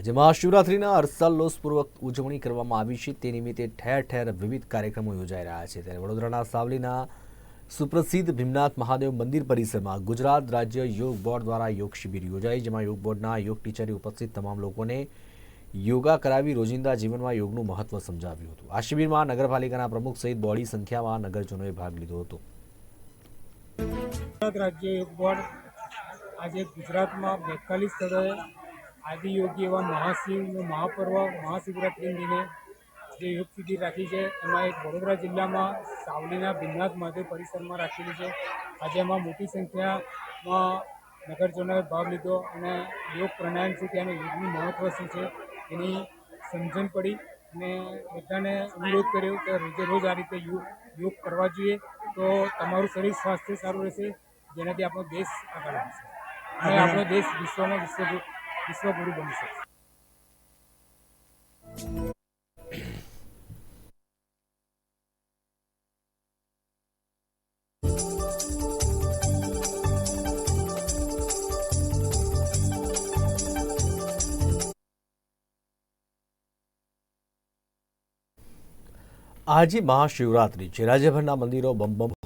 આજે મહાશિવરાત્રિના હર્ષોલ્લાસપૂર્વક ઉજવણી કરવામાં આવી છે. તે નિમિત્તે ઠેર ઠેર વિવિધ કાર્યક્રમો યોજાઈ રહ્યા છે. ત્યારે વડોદરાના સાવલીના સુપ્રસિદ્ધ ભીમનાથ મહાદેવ મંદિર પરિસરમાં ગુજરાત રાજ્ય યોગ બોર્ડ દ્વારા યોગ શિબિર યોજાઈ, જેમાં યોગ બોર્ડના યોગ ટીચરે ઉપસ્થિત તમામ લોકોને યોગા કરાવી રોજિંદા જીવનમાં યોગનું મહત્વ સમજાવ્યું હતું. આ શિબિરમાં નગરપાલિકાના પ્રમુખ સહિત બોડી સંખ્યામાં નગરજનોએ ભાગ લીધો હતો. ગુજરાત રાજ્ય યોગ બોર્ડ આજે ગુજરાતમાં બેતાલીસ સ્થળોએ આદિયોગી એવા મહાશિવનું મહાપર્વ મહાશિવરાત્રિ દિને જે યોગ શિબિર રાખી છે એમાં એક વડોદરા જિલ્લામાં સાવલીના ભીમનાથ મહાદેવ પરિસરમાં રાખેલી છે. આજે એમાં મોટી સંખ્યામાં નગરજનોએ ભાગ લીધો અને યોગ પ્રાણાયામ છે ત્યાંનું યોગનું મહત્ત્વ શું છે એની સમજણ પડી અને બધાને અનુરોધ કર્યો કે રોજે રોજ આ રીતે યોગ યોગ કરવા જોઈએ. તો તમારું શરીર સ્વાસ્થ્ય સારું રહેશે જેનાથી આપણો દેશ આગળ આવશે અને આપણો દેશ વિશ્વમાં વિશ્વ વિશ્વગુરુ બની શકશે આજે મહાશિવરાત્રિ છે. રાજ્યભરના મંદિરો બમ